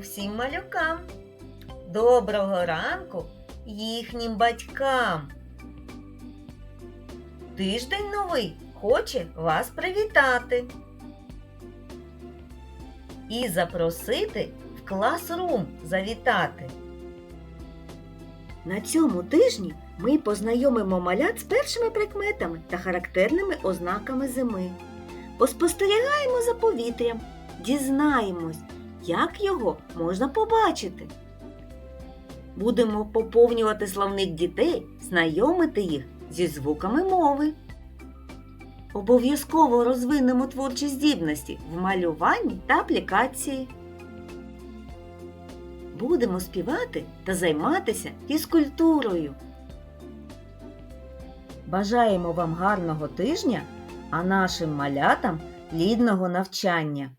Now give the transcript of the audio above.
всім малюкам. Доброго ранку їхнім батькам. Тиждень новий хоче вас привітати і запросити в класрум завітати. На цьому тижні ми познайомимо малят з першими прикметами та характерними ознаками зими. Поспостерігаємо за повітрям, дізнаємось, як його можна побачити. Будемо поповнювати словник дітей, знайомити їх зі звуками мови. Обов'язково розвинемо творчі здібності в малюванні та аплікації. Будемо співати та займатися фізкультурою. Бажаємо вам гарного тижня, а нашим малятам плідного навчання.